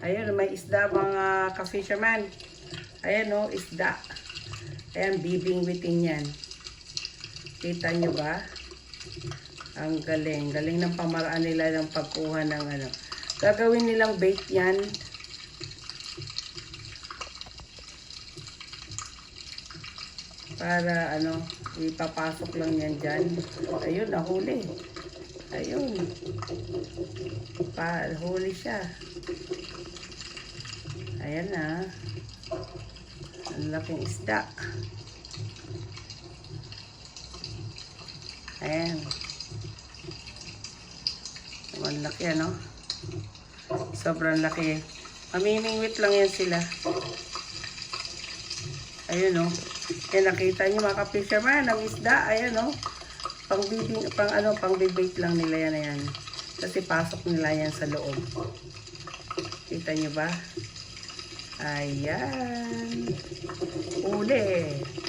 Ayun, may isda mga ka-fisherman. Ayan o, isda. Ayan, bibingwitin yan. Kita nyo ba? Ang galing. Galing ng pamaraan nila ng pagkuha ng ano. Gagawin nilang bait yan. Para ano, ipapasok lang yan dyan. Ayun, nahuli. Ayun. Pa, huli siya. Ayan na. Ang laking isda. Ayan. Ang laki ano. Sobrang laki. Mamimingwit lang yan sila. Ayun oh. Yan nakita niyo mga ka-fisherman, ang isda. Ayan oh. Pang bibing, pang ano, pang bibait lang nila yan ayan. Kasi pasok nila yan sa loob. Kita niyo ba? Ayan. Uli.